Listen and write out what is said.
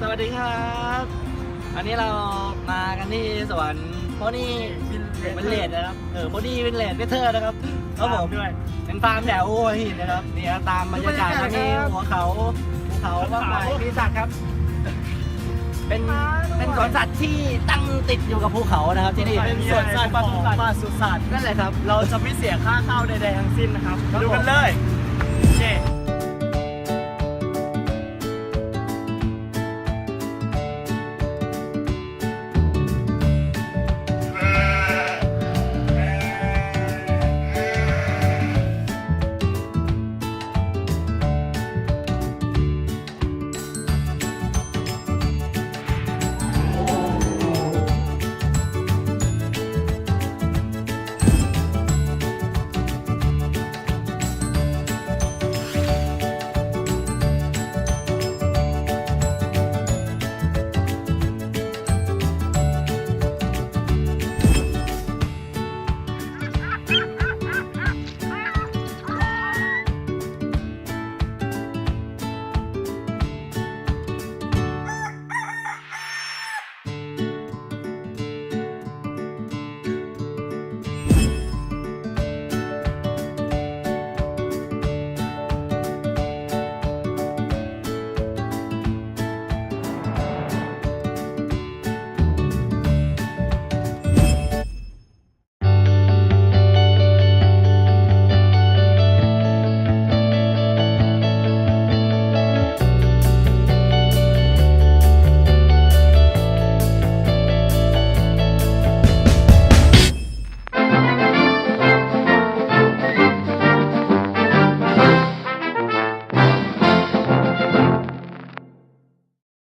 สวัสดีครับ อันนี้เรามากันที่สวนโพนี่วินเลดนะครับ เออโพนี่วินเลดเวเทอร์นะครับครับผมด้วยเป็นฟาร์มแถวหัวหินนะครับนี่ยตามบรรยากาศที่มีหัวเขาภูเขามากมายภูเมีสัตว์ครับ เป็นเป็นสวนสัตว์ที่ตั้งติดอยู่กับภูเขานะครับที่นี่เป็นสวนสัตว์ขอาปศุสัตว์นั่นแหละครับ เราจะไม่เสียค่าเข้าใดๆทั้งสิ้นนะครับดูกันเลย